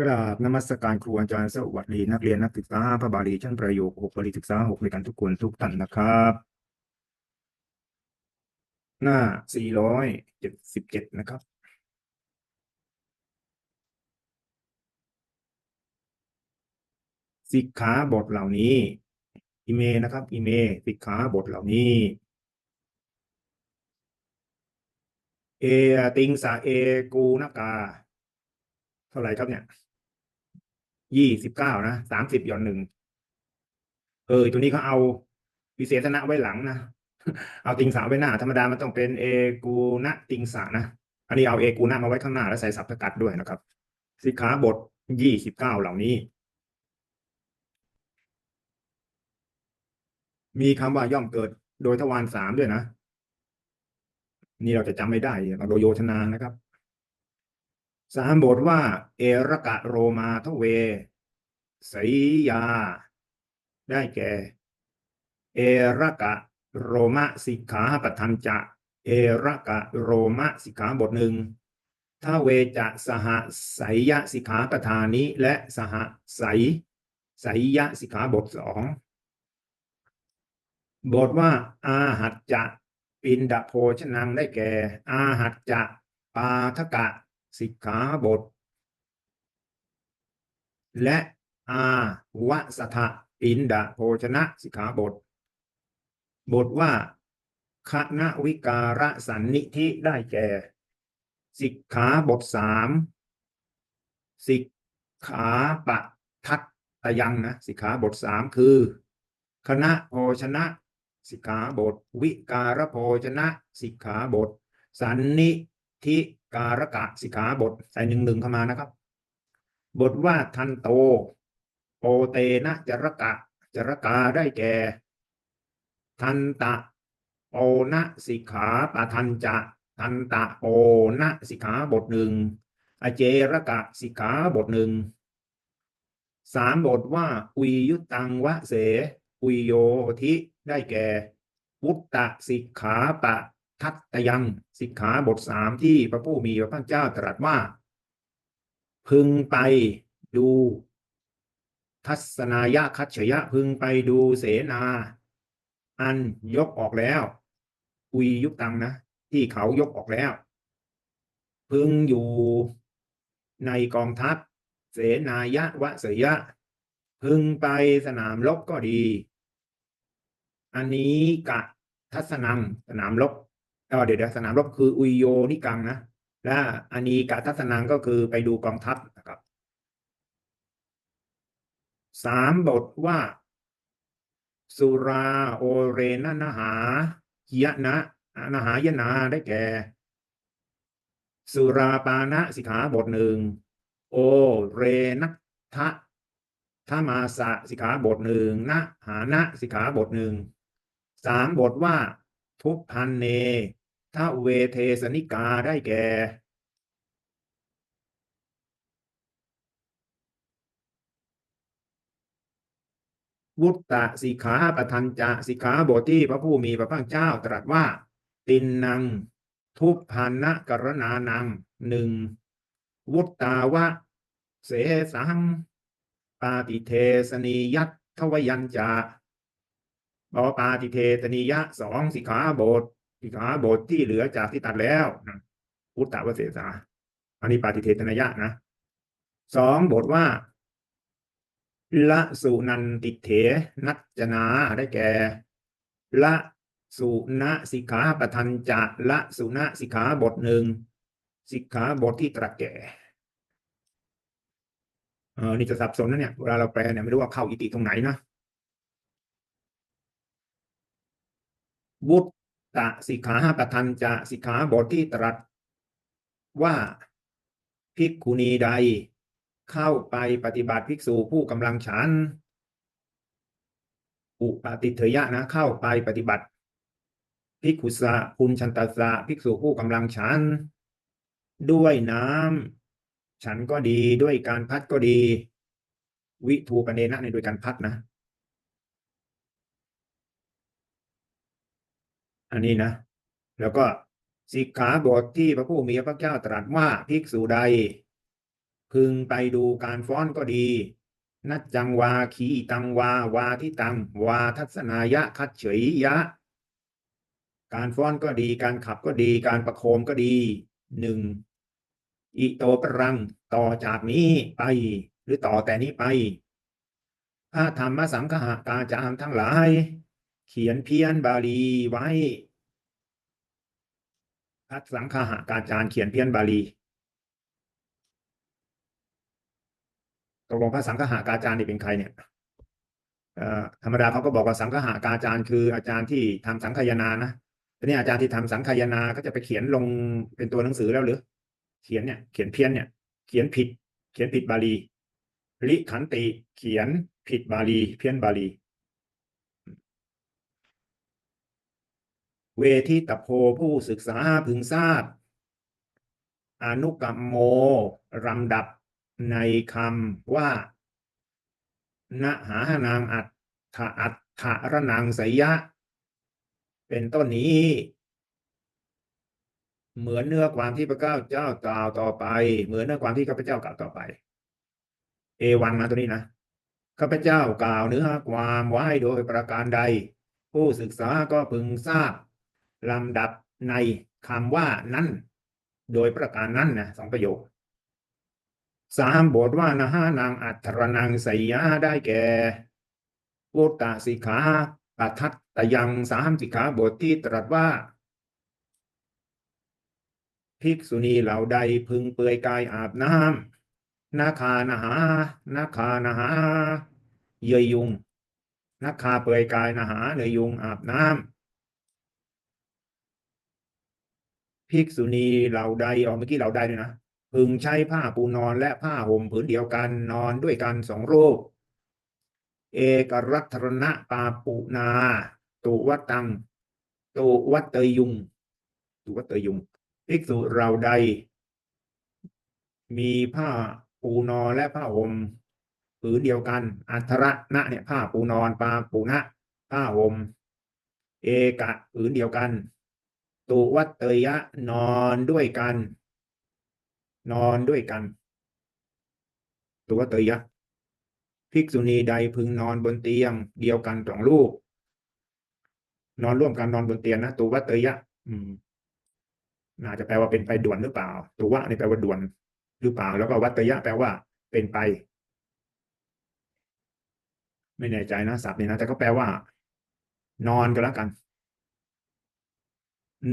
กราบนมัสการครูอาจารย์สวัสดีนักเรียนนักศึกษาพระบาลีชั้นประโยคหกบาลีศึกษาหกด้วยกันทุกคนทุกท่านนะครับ หน้าสี่ร้อยเจ็ดสิบเจ็ดนะครับ สิกขาบทเหล่านี้อิเมนะครับอิเมสิกขาบทเหล่านี้ เอติงสาเอกูนกาเท่าไหร่ครับเนี่ย ยี่สิบเก้านะสามสิบหย่อนหนึ่งเออตัวนี้เขาเอาวิเศษณะไว้หลังนะเอาติงสาไว้หน้า ธรรมดามันต้องเป็นเอกูณติงสานะ อันนี้เอาเอกูณมาไว้ข้างหน้าแล้วใส่สับสกัดด้วยนะครับ สิกขาบทยี่สิบเก้าเหล่านี้ มีคำว่าย่อมเกิดโดยทวารสามด้วยนะ นี่เราจะจำไม่ได้เราโดยโยธนานะครับ สามบทว่า เอรกะโรมาทเวสยยา ได้แก่ เอรกะโรมะสิกขาปทันจะเอรกะโรมะสิกขาบทหนึ่งถ้าเวจะสหไสยสิกขาปทานิและสหไสไสยสิกขาบทสองบทว่า อาหัจจะ ปินดาโภชนังได้แก่ อาหัจจะ ปาทกะ สิกขาบท และอาวสถะปินดาโภชนะสิกขาบท บทว่าคณะวิการะสันนิธิได้แก่ สิกขาบทสามสิกขาปะทัตตยังนะสิกขาบทสามคือ คณะโภชนะ สิกขาบท วิการโภชนะ สิกขาบท สันนิธิการกะสิกขาบทใส่หนึ่งหนึ่งเข้ามานะครับ บทว่าทันโต โอเตนะจรกะจรกาได้แก่ ทันตะโอนะสิกขาปะทันจะทันตะโอนะสิกขาบทหนึ่งอเจรกะสิกขาบทหนึ่งสามบทว่าอุยยุตังวะเสอุยโยทิได้แก่ พุตตะสิกขาปะ ทัตตยังสิกขาบทสามที่พระผู้มีพระภาคเจ้าตรัสว่า พึงไปดู ทัศนายะคัจฉยะพึงไปดูเสนา อันยกออกแล้วอุยยุตังนะ ที่เขายกออกแล้ว พึงอยู่ในกองทัพ เสนายะวะเสยะ พึงไปสนามรบก็ดี อันนี้กะทัศนังสนามรบ เออเดี๋ยวสนามรบคืออุยโยนิกังนะและอันนี้กะทัศนังก็คือไปดูกองทัพนะครับสามบทว่า สุราโอเรนนหายะนะนหายนาได้แก่ สุราปานะสิกขาบทหนึ่งโอเรนัทะทามาสะสิกขาบทหนึ่งนะหานะสิกขาบทหนึ่งสามบทว่า พพันเนทเวเทสนิกาได้แก่ วุตตะสิกขาปทันจะสิกขาบทที่พระผู้มีพระภาคเจ้าตรัสว่า ตินนัง ทุพพันนะกรณานังหนึ่งวุตตาวะ เสสังปาติเทสนียัตทวยัญจา บอปาติเทสนียะสองสิกขาบทสิกขาบทที่เหลือจากที่ตัดแล้วนะวุตตาวเสสาอันนี้ปาติเทสนยะนะสองบทว่าละสุนันติเถนัจนาได้แก่ละสุณสิกขาปทันจะละสุณสิกขาบทหนึ่งสิกขาบทที่ตรัสแก่เออนี่จะสับสนนะเนี่ยเวลาเราแปลเนี่ยไม่รู้ว่าเข้าอิติตรงไหนนะ วุตตะสิกขาประทันจะสิกขาบทที่ตรัสว่าภิกขุณีใด เข้าไปปฏิบัติภิกษุผู้กำลังฉัน อุปาติเถยะนะเข้าไปปฏิบัติภิกขุสะคุณชันตสะภิกษุผู้กำลังฉัน ด้วยน้ำฉันก็ดีด้วยการพัดก็ดี วิทูปเนนะในโดยการพัดนะ อันนี้นะ แล้วก็สิกขาบทที่พระผู้มีพระเจ้าตรัสว่าภิกษุใด พึงไปดูการฟ้อนก็ดี นัจจังวาขีตังวา วาทิตัง วาทัศนายะคัดเฉยยะ การฟ้อนก็ดี การขับก็ดี การประโคมก็ดีหนึ่งอิโตปรังต่อจากนี้ไป หรือต่อแต่นี้ไปพระธรรมสังฆะกาจารย์ทั้งหลาย เขียนเพี้ยนบาลีไว้ พระสังฆะการจารย์เขียนเพี้ยนบาลีตกลงพระสังฆะการจารย์นี่เป็นใครเนี่ยธรรมดาเขาก็บอกว่าสังฆะการจารย์คืออาจารย์ที่ทำสังคายนานะทีนี้อาจารย์ที่ทำสังคายนาก็จะไปเขียนลงเป็นตัวหนังสือแล้วหรือ เขียนเนี่ยเขียนเพี้ยนเนี่ย เขียนผิด เขียนผิดบาลีลิขันติเขียนผิดบาลี เพี้ยนบาลี เวทิตโพผู้ศึกษาพึงทราบ อนุกรรมโมรำดับในคำว่านะหานางอัตถะอัตถะระนางสยะ เป็นต้นนี้ เหมือนเนื้อความที่พระเจ้าเจ้ากล่าวต่อไป เหมือนเนื้อความที่ข้าพเจ้ากล่าวต่อไป เอวังนะตัวนี้นะข้าพเจ้ากล่าวเนื้อความไว้โดยประการใด ผู้ศึกษาก็พึงทราบ ลำดับในคำว่านั้น โดยประการนั้นนะสองประโยคสามบทว่านะฮานางอัตรนางสยาได้แก่พุตตาสิกขาปัทัตตยังสามสิกขาบทที่ตรัสว่า ภิกษุณีเหล่าใดพึงเปลือยกายอาบน้ำนาคานาหานาคานาหา เยยยุงนาคาเปลือยกายนาหาเนยยุงอาบน้ำ ภิกษุณีเหล่าใดอ๋อเมื่อกี้เหล่าใดด้วยนะพึงใช้ผ้าปูนอนและผ้าห่มผืนเดียวกันนอนด้วยกันสองโรูปเอกรัตรณะปาปุนาตุวัตตังตุวัตเตยุงตุวัตเตยยุงภิกษุเราใด มีผ้าปูนอนและผ้าห่มผืนเดียวกัน อัทระนะเนี่ยผ้าปูนอนปาปูนะผ้าห่มเอกะผืนเดียวกัน ตุวัตเตยะ นอนด้วยกัน นอนด้วยกัน ตุวัตเตยะ ภิกษุณีใดพึงนอนบนเตียง เดียวกันสองลูก นอนร่วมกันนอนบนเตียงนะตุวัตเตยะ อืมน่าจะแปลว่าเป็นไปด่วนหรือเปล่าตัววะนี่แปลว่าด่วนหรือเปล่า แล้วก็วัตยะแปลว่า เป็นไป ไม่แน่ใจนะศัพท์นี่นะแต่ก็แปลว่า นอนก็แล้วกัน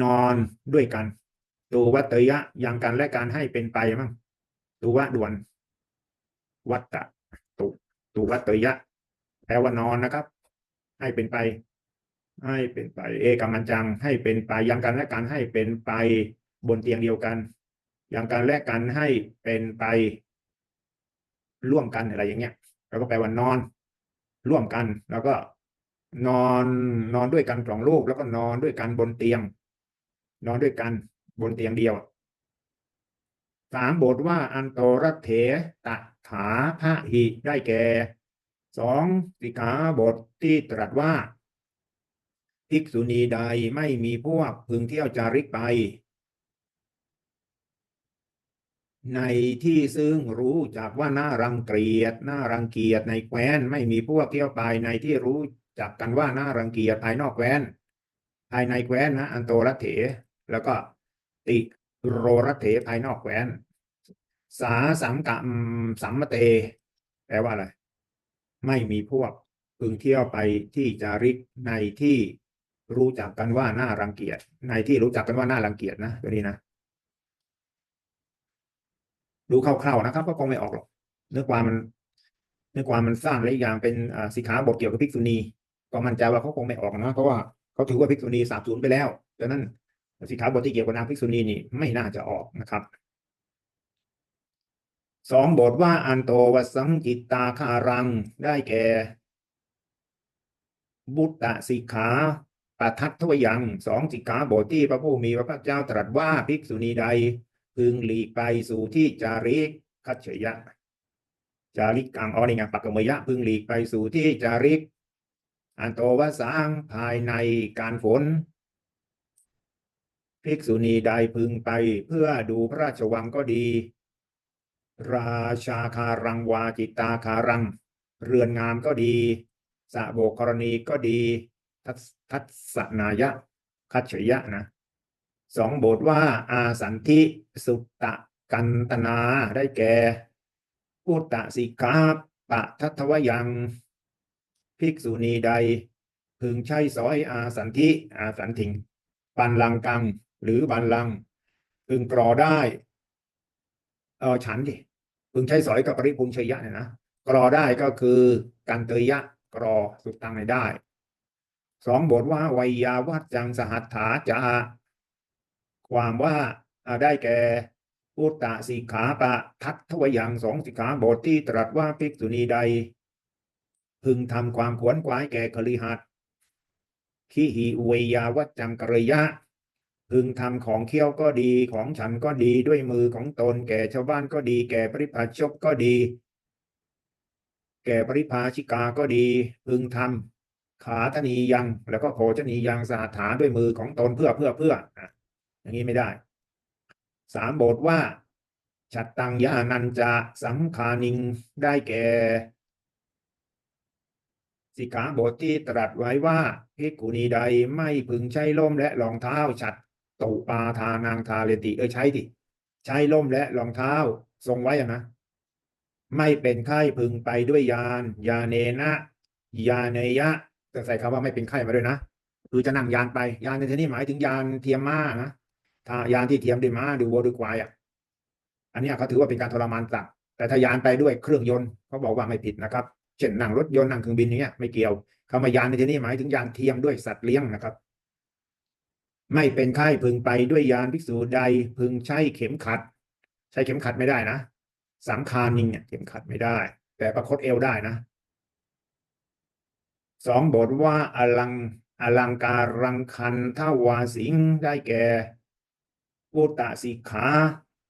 นอนด้วยกันตัววัตยะย่างกันและการให้เป็นไปมั้งตัววะด่วน วัตตะตุตุวัตยะแปลว่านอนนะครับ ให้เป็นไป ให้เป็นไป เอกมันจัง ให้เป็นไปย่างกันและการให้เป็นไปบนเตียงเดียวกันอย่างกันและกันให้เป็นไปร่วมกันอะไรอย่างเงี้ยแล้วก็แปลว่านอน ร่วมกัน แล้วก็นอนนอนด้วยกันสองลูกแล้วก็นอนด้วยกันบนเตียง นอนด้วยกันบนเตียงเดียวสามบทว่าอันโตรเถตถาพระหิได้แก่สองสิกขาบทที่ตรัสว่าภิกษุณีใดไม่มีพวกพึงเที่ยวจาริกไป ในที่ซึ่งรู้จักว่าน่ารังเกียจน่ารังเกียจในแคว้น ไม่มีพวกเที่ยวไปในที่รู้จักกันว่าน่ารังเกียจภายนอกแคว้น ภายในแคว้นนะอันโตรเถ แล้วก็ติโรรัเถภายนอกแคว้นสาสัมกัมสัมมเต แปลว่าอะไร ไม่มีพวกพึงเที่ยวไปที่จาริกในที่รู้จักกันว่าน่ารังเกียจ ในที่รู้จักกันว่าน่ารังเกียจนะตัวนี้นะ ดูคร่าวๆนะครับ ก็คงไม่ออกหรอก เนื้อความมัน เนื้อความมันสร้างและอีกอย่างเป็นสิกขาบทเกี่ยวกับภิกษุณี ก็มั่นใจว่าเขาคงไม่ออกนะ เพราะว่าเขาถือว่าภิกษุณีสาบสูญไปแล้วดังนั้น สิกขาบทที่เกี่ยวกับนางภิกษุณีนี่ไม่น่าจะออกนะครับสองบทว่าอันโตวสังจิตตาคารังได้แก่ บุตตสิกขาปัทัทวยังสองสิกขาบทที่พระผู้มีพระภาคเจ้าตรัสว่าภิกษุณีใด พึงหลีกไปสู่ที่จาริกคัจฉยะ จาริกกังออนี่ไงปักกมยะ พึงหลีกไปสู่ที่จาริก อันโตวสังภายในการฝน ภิกษุณีใดพึงไปเพื่อดูพระราชวังก็ดี ราชาคารังวาจิตาคารัง เรือนงามก็ดีสะโบกรณีก็ดี ทัศทัศนายะ คัจฉิยะนะสองบทว่าอาสันทิสุตตะกันตนาได้แก่พุตตะสิกาปะทัทวยัง ภิกษุณีใด พึงใช้สอยอาสันทิอาสันถิงบันลังกัง หรือบันลังพึงกรอได้ เออฉันดิพึงใช้สอยกับปริภูมิชยะเนี่ยนะกรอได้ก็คือกันเตยยะกรอสุดตังไม่ได้สองบทว่าวัยาวัจจังสหัตถาจาความว่าได้แก่พุตตะสิกขาปะทัตทวยังสองสิกขาบทที่ตรัสว่าภิกษุณีใด พึงทำความขวนขวายแก่คฤหัสถ์ขีหิอวยยาวัจจังกรยะ พึงทำของเคี้ยวก็ดีของฉันก็ดีด้วยมือของตน แก่ชาวบ้านก็ดี แก่ปริพาชกก็ดี แก่ปริพาชิกาก็ดี พึงทำขาธนียัง แล้วก็โภชนียังสหัตถาด้วยมือของตนเพื่อเพื่อเพื่อออย่างนี้ไม่ได้สามบทว่าชัดตังยานันจะสังคานิงได้แก่สิกขาบทที่ตรัสไว้ว่าภิกขุณีใดไม่พึงใช้ล่มและรองเท้าฉัด ตุปาทานางทาเลติ เออใช้ดิใช้ล่มและรองเท้า ทรงไว้อะนะ ไม่เป็นไข้พึงไปด้วยยานยาเนนะยาเนยะจะใส่คำว่าไม่เป็นไข้มาด้วยนะคือจะนั่งยานไปยานในที่นี้หมายถึงยานเทียมม้านะถ้ายานที่เทียมด้วยม้าดูวัวดูควายอะ อันนี้เขาถือว่าเป็นการทรมานสัตว์แต่ถ้ายานไปด้วยเครื่องยนต์เขาบอกว่าไม่ผิดนะครับ เช่นนั่งรถยนต์นั่งเครื่องบินอย่างเงี้ยไม่เกี่ยวคำว่ายานในที่นี้หมายถึงยานเทียมด้วยสัตว์เลี้ยงนะครับ ไม่เป็นไข้พึงไปด้วยยานภิกษุใดพึงใช้เข็มขัด ใช้เข็มขัดไม่ได้นะสังคานิงเนี่ยเข็มขัดไม่ได้ แต่ประคตเอวได้นะสองบทว่าอลังอลังการังคันทวาสิงได้แก่อุตตสิกขา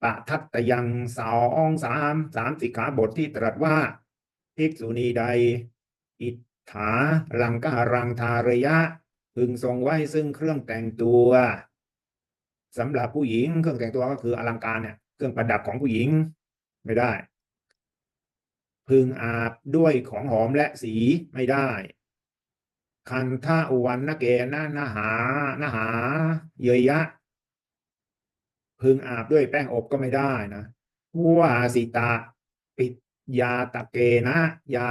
ปะทัตตยังสองสามสามสิกขาบทที่ตรัสว่าภิกษุณีใด อิทถารังการังทารยะ พึงทรงไว้ซึ่งเครื่องแต่งตัวสำหรับผู้หญิง เครื่องแต่งตัวก็คืออลังการเนี่ยเครื่องประดับของผู้หญิงไม่ได้ พึงอาบด้วยของหอมและสีไม่ได้ คันท่าอวันนาเกนะนาหานาหาเยยยะ พึงอาบด้วยแป้งอบก็ไม่ได้นะวาสิตาปิดยาตะเกนะ ยา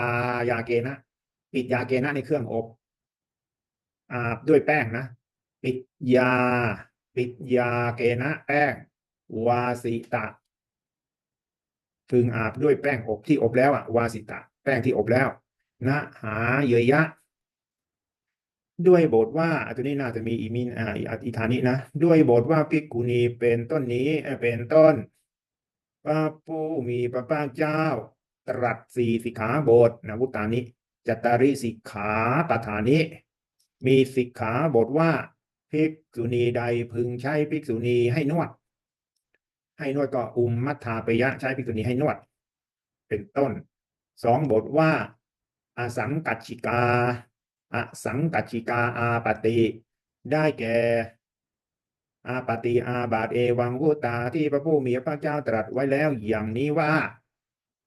ยาเกนะ ปิดยาเกนะในเครื่องอบ อาบด้วยแป้งนะ ปิดยา ปิดยาเกนะแป้ง วาสิตะพึงอาบด้วยแป้งอบที่อบแล้วอะวาสิตะ แป้งที่อบแล้วนะหาเยยะ ด้วยบทว่าตัวนี้น่าจะมีอีมินอ่าอีธานินะ ด้วยบทว่าภิกุณีเป็นต้นนี้เอ่อเป็นต้นพระผู้มีพระภาคเจ้า ตรัสสี่สิกขาบทนะวุตานิจัตตาริสิกขาปฐานิ มีสิกขาบทว่าภิกษุณีใดพึงใช้ภิกษุณีให้นวด ให้นวดก็อุมมัทธาปยะใช้ภิกษุณีให้นวด เป็นต้นสองบทว่าอสังกัจฉิกาอสังกัจฉิกาอาปติได้แก่อาปติอาบาตเอวังวุตาที่พระผู้มีพระเจ้าตรัสไว้แล้วอย่างนี้ว่า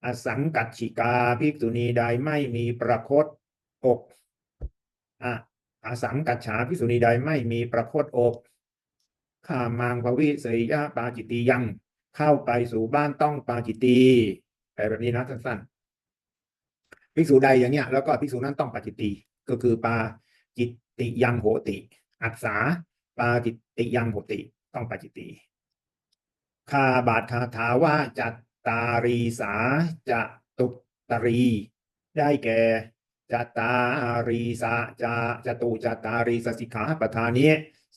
อสังกัจฉิกาภิกษุณีใดไม่มีประคตอกอะอสังกัจฉาภิกษุณีใดไม่มีประโคตอกข้ามังภวิเสยยะปาจิตติยัง เข้าไปสู่บ้านต้องปาจิตตีแบบนี้นะสั้นๆภิกษุใดอย่างเงี้ยแล้วก็ภิกษุนั้นต้องปาจิตตีก็คือปาจิตติยังโหติ อัศาปาจิตติยังโหติ ต้องปาจิตตีคาบาทคาถาว่าจัตตารีสาจะตุตรี ได้แก่ จตารีสาจะจตุจตารีสสิกขาปทานิ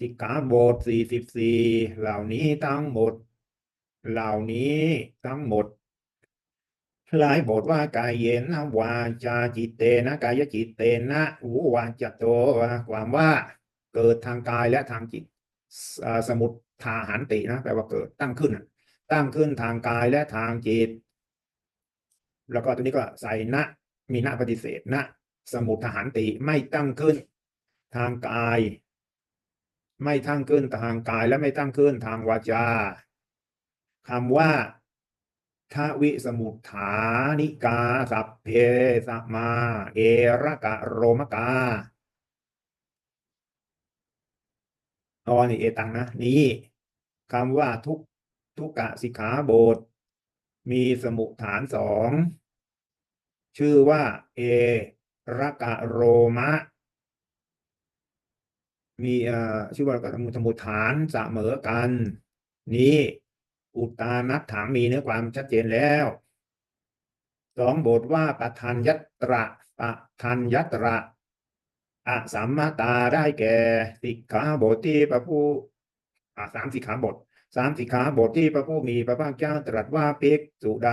สิกขาบทสี่สิบสี่เหล่านี้ทั้งหมด เหล่านี้ทั้งหมดหลายบทว่ากายเยนะวาจาจิตเตนะกายจิตเตนะอุวาจโตความว่าเกิดทางกายและทางจิตสมุทฐาหันตินะแปลว่าเกิดตั้งขึ้น ตั้งขึ้นทางกายและทางจิต แล้วก็ตัวนี้ก็ใส่นะมีนะปฏิเสธนะ สมุทฐานติไม่ตั้งขึ้น ทางกาย ไม่ตั้งขึ้นทางกายและไม่ตั้งขึ้นทางวาจาคำว่าทวิสมุทฐานิกาสัพเพสมา เอระกะโรมกาออนี่เอตังนะ นี่คำว่าทุกทุกกะสิกขาบท มีสมุทฐานสอง ชื่อว่า เอ รกะโรมะ มีอ่อชื่อว่าสมุสมุฐานเสมอกัน นี้อุตานัตถามมีเนื้อความชัดเจนแล้วสองบทว่าปทันยัตระปทันยัตระอะสัมมาตาได้แก่สิกขาบทที่พระผู้อ่าสามสิกขาบทสามสิกขาบทที่พระผู้มีพระภาคเจ้าตรัสว่าภิกษุใด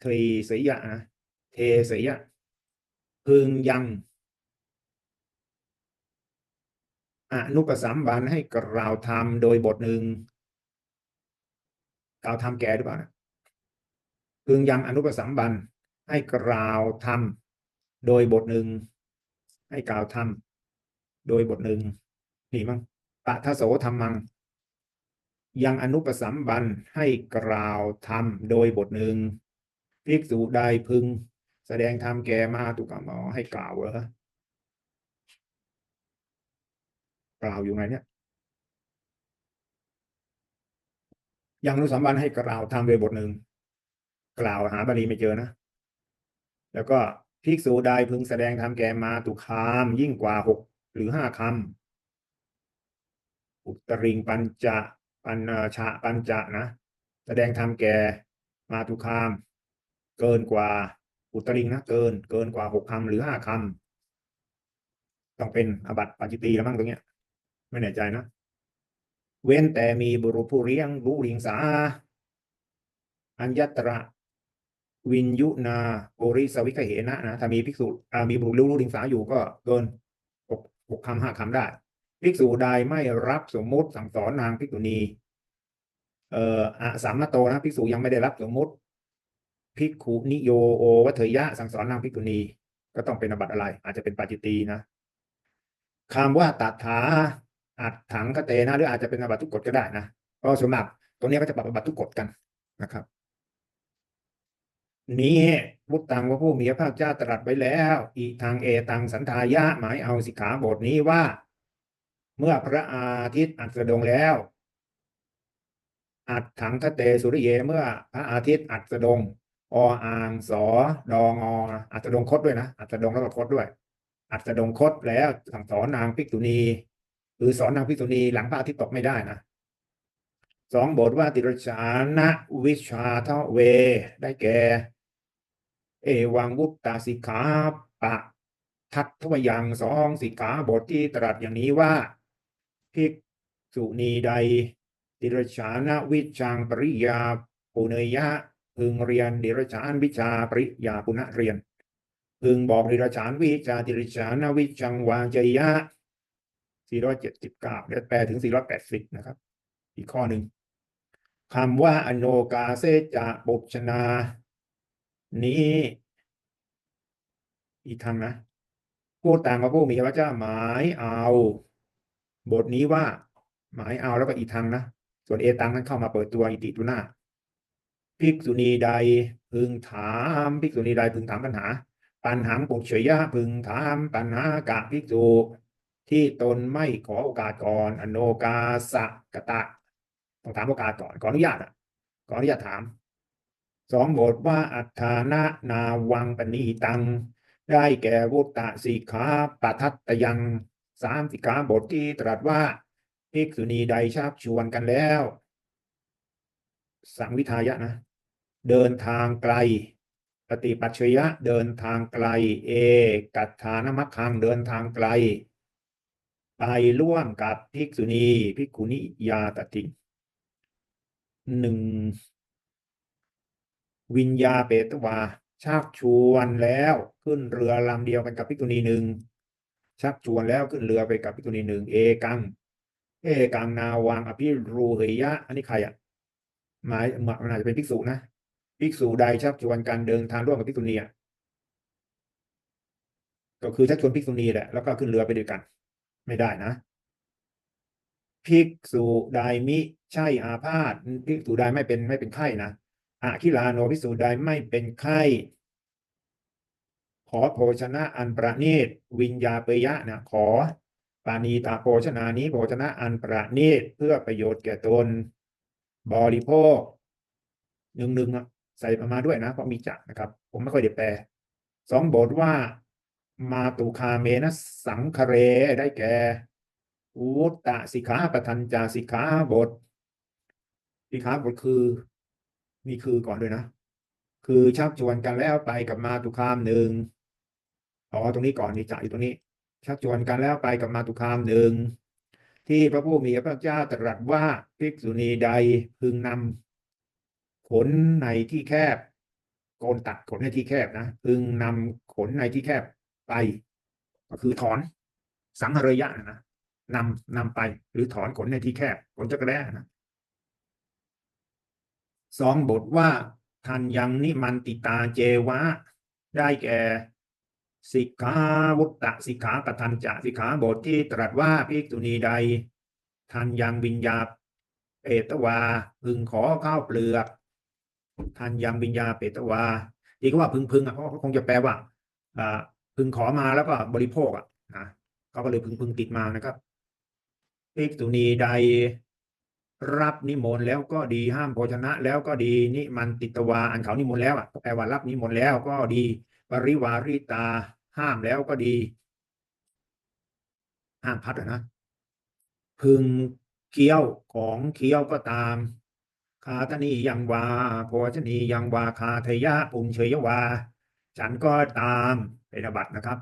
เทสยะนะเทสยะ พึงยังอนุปสัมบันให้กล่าวธรรมโดยบทหนึ่งกล่าวธรรมแก่หรือเปล่านะพึงยังอนุปสัมบันให้กล่าวธรรมโดยบทหนึ่งให้กล่าวธรรมโดยบทหนึ่งนี่มั้งปะทะโสธรรมัง ยังอนุปสัมบันให้กล่าวธรรมโดยบทหนึ่งภิกษุใดพึง แสดงธรรมแก่มาตุกะหมอให้กล่าวเหรอกล่าวอยู่ไงเนี่ยยังอนุสัมบันให้กล่าวธรรมโดยบทหนึ่ง กล่าวหาบาลีไม่เจอนะ แล้วก็ภิกษุใดพึงแสดงธรรมแก่มาตุคามยิ่งกว่าหกหรือห้าคำอุตริงปัญจะปัญชะปัญจะนะ แสดงธรรมแก่มาตุคาม เกินกว่า อุตริงนะเกินเกินกว่าหกคำหรือห้าคำต้องเป็นอบัตปาจิตีแล้วมั้งตรงเนี้ย ไม่แน่ใจนะ เว้นแต่มีบุรุษผู้เลี้ยงรู้ลิงสา อัญญตระวินยุนาโอริสวิกเหนะนะถ้ามีภิกษุมีบุรุษรู้ลิงสาอยู่ก็เกินหกหกคำห้าคำได้ภิกษุใดไม่รับสมมุติสั่งสอนนางภิกษุณี เอ่ออสามมโตนะภิกษุยังไม่ได้รับสมมุติ ภิกขุนิโยโอวัตยะสั่งสอนนางภิกษุณี ก็ต้องเป็นอบัติอะไร อาจจะเป็นปาจิตีนะคำว่าตัดถาอัดถังกเตนะหรืออาจจะเป็นอบัตทุกกฎก็ได้นะเพราะส่วนมากตรงนี้ก็จะปรับอบัตทุกกฎกันนะครับ นี้พุทธังว่าผู้มีพระภาคเจ้าตรัสไว้แล้ว อีทางเอตังสันทายะหมายเอาสิกขาบทนี้ว่า เมื่อพระอาทิตย์อัสดงแล้วอัดถังคเตสุริเยเมื่อพระอาทิตย์อัสดง ออ่างสอดองออัสดงคดด้วยนะอัสดงแล้วก็คดด้วยอัสดงคดแล้วสั่งสอนนางภิกษุณีหรือสอนนางภิกษุณีหลังพระอาทิตย์ตกไม่ได้นะสองบทว่าติรชานะวิชาเทเว ได้แก่ เอวังวุตตาสิกขาปะ ทัตทวยังสองสิกขาบทที่ตรัสอย่างนี้ว่าภิกษุณีใดติรชานะวิชังปริยาปุเนยะ พึงเรียนดิรชานวิชาปริยาปุณเรียน พึงบอกดิรชานวิชาดิรชานวิชังวาจยะ479เดี๋ยวแปลถึง 480 นะครับ อีกข้อหนึ่งคำว่าอโนกาเซจะบุชนา นี้ อีกทางนะพูดต่างกับผู้มีพระเจ้าหมายเอา บทนี้ว่า หมายเอาแล้วก็อีกทางนะ ส่วนเอตังนั้นเข้ามาเปิดตัวอิติตุนา ภิกษุณีใด พึงถามภิกษุณีใดพึงถามปัญหา ปัญหาปุกเฉยยะพึงถามปัญหากะภิกษุที่ตนไม่ขอโอกาสก่อนอโนกาสะกะตะต้องถามโอกาสก่อนขออนุญาตอะขออนุญาตถามสองบทว่าอัฏฐานะนาวังปณีตัง ได้แก่วุตตะสิกขาปัทัตตยังสามสิกขาบทที่ตรัสว่าภิกษุณีใดชักชวนกันแล้ว สังวิทายะนะ เดินทางไกล ปฏิปัจฉยะเดินทางไกล เอกัตถานมัคคังเดินทางไกล ไปร่วมกับภิกษุณีภิกขุณิยาตติหนึ่งวิญญาเปตวาชักชวนแล้วขึ้นเรือลำเดียวกันกับภิกษุณีหนึ่งชักชวนแล้วขึ้นเรือไปกับภิกษุณีหนึ่งเอกัง เอกังนาวังอภิรูเหยะ อันนี้ใครอะหมายมันอาจจะเป็นภิกษุนะ ภิกษุใดชักชวนการเดินทางร่วมกับภิกษุณีก็คือชักชวนภิกษุณีแหละแล้วก็ขึ้นเรือไปด้วยกัน ไม่ได้นะ ภิกษุใดมิใช่อาพาธภิกษุใดไม่เป็นไม่เป็นไข้นะอาคิลาโนภิกษุใดไม่เป็นไข้ขอโภชนะอันประณีตวิญญาเปยะนะขอปานีตาโภชนานี้โภชนะอันประณีตเพื่อประโยชน์แก่ตน บริโภคหนึ่งหนึ่งอะ ใส่มาด้วยนะเพราะมีจักนะครับ ผมไม่ค่อยได้แปลสองบทว่า มาตุคาเมนะสังคเรได้แก่อุตตะสิกขาปทัญจาสิกขาบทสิกขาบทคือมีคือก่อนด้วยนะ คือชักชวนกันแล้วไปกับมาตุคามหนึ่งอ๋อตรงนี้ก่อนนี่จ่ายอยู่ตรงนี้ ชักชวนกันแล้วไปกับมาตุคามหนึ่งที่พระผู้มีพระเจ้าตรัสว่าภิกษุณีใดพึงนำ ขนในที่แคบโกนตัดขนในที่แคบนะพึงนำขนในที่แคบไป ก็คือถอนสังหระยะนะนำนำไปหรือถอนขนในที่แคบขนจักรแร้นะสองบทว่าทันยังนิมันติตาเจวะ ได้แก่สิกขาวุตตะสิกขาปทัญจะสิกขาบทที่ตรัสว่าภิกษุณีใด ทันยังวิญญาเปตวาพึงขอข้าวเปลือก ทันยังวิญญาเปตวาที่ก็ว่าพึงพึงอะเพราะเขาคงจะแปลว่าอ่าพึงขอมาแล้วก็บริโภคอะนะเขาก็เลยพึงพึงติดมานะครับภิกษุณีใดรับนิมนต์แล้วก็ดีห้ามโภชนะแล้วก็ดีนิมันติตวาอันเขานิมนต์แล้วอะแปลว่ารับนิมนต์แล้วก็ดีปริวาริตาห้ามแล้วก็ดี ห้ามพัดนะพึงเคี้ยวของเคี้ยวก็ตาม คาตนียังวาโภชนียังวาคาเทยะปุญเชยวา ฉันก็ตามเป็นบัตินะครับ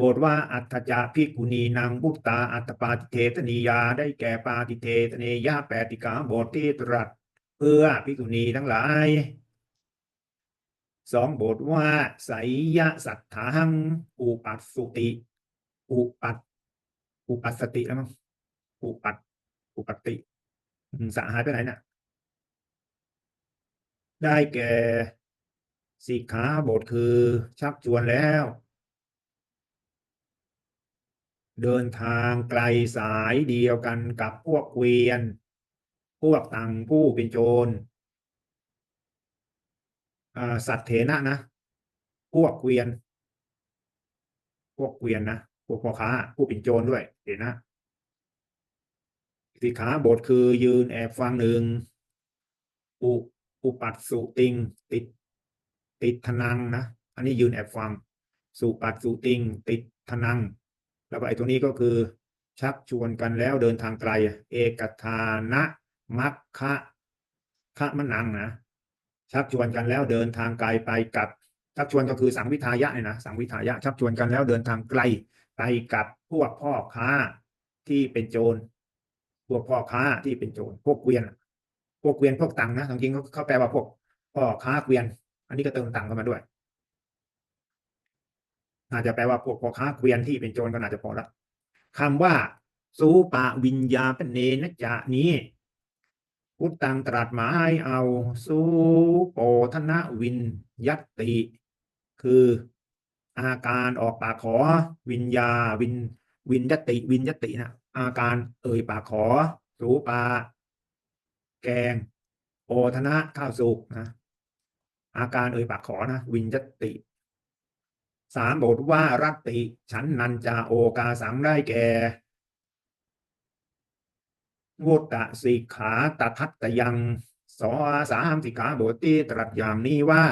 บทว่าอัตจาภิกุณีนางบุตตาอัตปาติเทตนียาได้แก่ปาติเทตเนยาแปดติกาบทที่ตรัส เพื่อภิกุณีทั้งหลายสองบทว่าไสยะสัทธังอุปัสสุติ อุปัตอุปัสสติแล้วมั้งอุปัตอุปัตติสหายไปไหนน่ะ ได้แก่สิกขาบทคือชักชวนแล้ว เดินทางไกลสายเดียวกันกับพวกเกวียน พวกตังผู้เป็นโจรสัตว์เถนะนะ พวกเกวียน พวกเกวียนนะ พวกพ่อค้า ผู้เป็นโจรด้วยเถนะสิกขาบทคือยืนแอบฟังหนึ่งอุ อุปัสสุติง ติด ติดทนังนะ อันนี้ยืนแอบฟังสุปัสสุติง ติดทนัง แล้วไอ้ตัวนี้ก็คือ ชักชวนกันแล้วเดินทางไกล เอกทานะมัคคะคะมะนังนะชักชวนกันแล้วเดินทางไกลไปกับชักชวนก็คือสังวิทายะเนี่ยนะสังวิทายะ ชักชวนกันแล้วเดินทางไกลไปกับพวกพ่อค้าที่เป็นโจร พวกพ่อค้าที่เป็นโจรพวกเกวียน วกเกวียนพวกตังนะจริงๆเขาเขาแปลว่าพวกพ่อค้าเกวียน อันนี้ก็เติมตังเข้ามาด้วยน่าจจะแปลว่าพวกพ่อค้าเกวียนที่เป็นโจรก็น่าจะพอละคำว่าสูปะวิญญาปเนนะจะนี้พุทธังตรัสหมายเอาสูโปธนะวินยัตติ คืออาการออกปากขอวิญญาวินวินยติวินยตินะอาการเอ่ยปากขอสูปา แกงโอธนะข้าวสุกนะ อาการเอ่ยปากขอนะวินยติสามบทว่ารัตติฉันนันจาโอกาสังได้แก่วุตตะสิกขาตทัตตยังสอสามสิกขาบทที่ตรัสอย่างนี้ว่า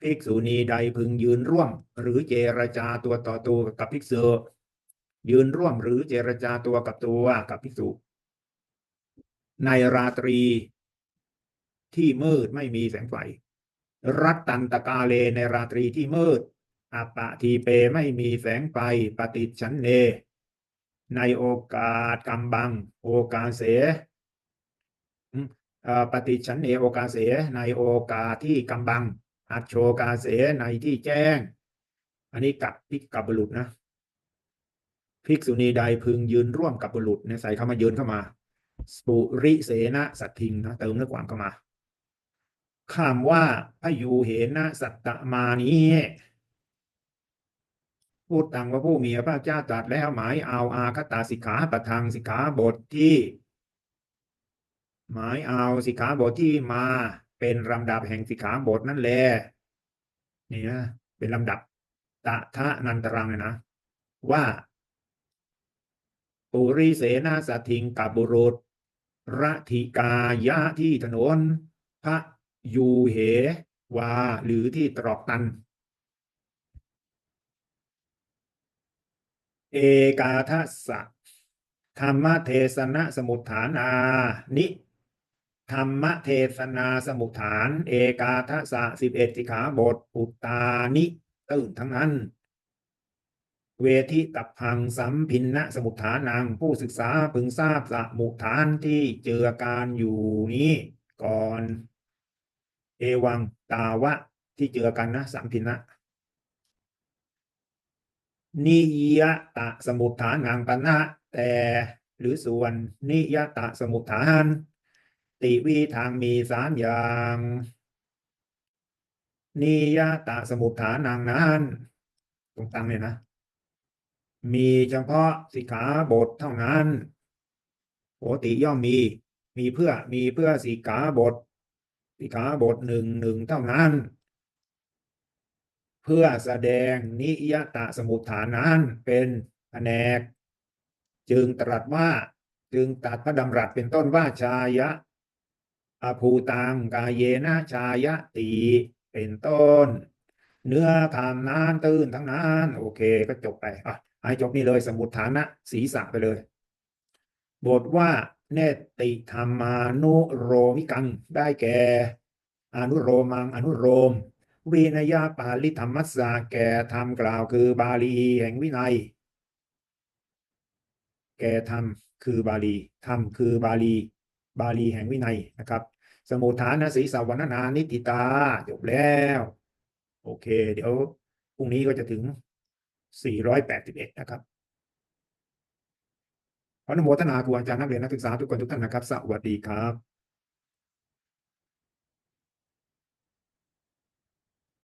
ภิกษุณีใดพึงยืนร่วม หรือเจรจาตัวต่อตัวกับภิกษุยืนร่วมหรือเจรจาตัวกับตัวกับภิกษุ ในราตรีที่มืดไม่มีแสงไฟ รัตตันตกาเลในราตรีที่มืดอัปะทีเปไม่มีแสงไฟปฏิชันเน ในโอกาสกำบัง โอกาสเสปฏิชันเนโอกาสเสในโอกาสที่กำบัง อัจโชกาเสในที่แจ้ง อันนี้กับพิกกับบุรุษนะ ภิกษุณีใดพึงยืนร่วมกับบุรุษเนี่ยใส่เข้ามายืนเข้ามา ปุริเสนะสัตทิงนะเติมเนื้อความเข้ามาคำว่าพยูเหนะสัตตมานี้พูดตังว่าผู้มีพระเจ้าตรัสแล้วหมายเอาอาคตาสิกขาประทังสิกขาบทที่ หมายเอาสิกขาบทที่มาเป็นลำดับแห่งสิกขาบทนั่นแหละนี่นะเป็นลำดับตะทะนันตรังเลยนะ ว่าปุริเสนาสทิงกับบุรุษ ระธิกายะที่ถนน พระยูเหวา หรือที่ตรอกตัน เอกาทัสสะธรรมเทศนาสมุทฐานานิธรรมเทศนาสมุทฐาน เอกาทัสสะสิบเอ็ดสิกขาบท อุตตานิ ตื่นทั้งนั้น เวทิตับพังสัมพินนะสมุทฐานังผู้ศึกษาพึงทราบสมุทฐานที่เจอการอยู่นี้ก่อน เอวังตาวะที่เจอกันนะสัมพินนะนิยตะสมุทฐานังปนะแต่หรือส่วนนิยตะสมุทฐาน ติวิทางมีสามอย่างนิยตะสมุทฐานังนั้นตรงตังเนี่ยนะ มีเฉพาะสิกขาบทเท่านั้นปกติย่อมมี มีเพื่อมีเพื่อสิกขาบท สิกขาบทหนึ่งหนึ่งเท่านั้น เพื่อแสดงนิยตะสมุทฐานนั้นเป็นแผนก จึงตรัสว่าจึงตัดพระดำรัสเป็นต้นว่าชายะอภูตังกายเยนะชายะติเป็นต้น เนื้อคำนั้นตื้นทั้งนั้น โอเคก็จบไปอะ ให้จบนี่เลยสมุทฐานะศีรษะไปเลย บทว่าเนติธรรมานุโรมิกัง ได้แก่อนุโรมังอนุโรม วินยาปาลิธรรมัสสะแก่ธรรมกล่าวคือบาลีแห่งวินัย แก่ธรรมคือบาลีธรรมคือบาลี บาลีแห่งวินัยนะครับ สมุทฐานสีสวรรณนานิติตาจบแล้ว โอเค เดี๋ยวพรุ่งนี้ก็จะถึง 481 นะครับขออนุโมทนาครูอาจารย์นักเรียนนักศึกษาทุกคนทุกท่านนะครับ สวัสดีครับ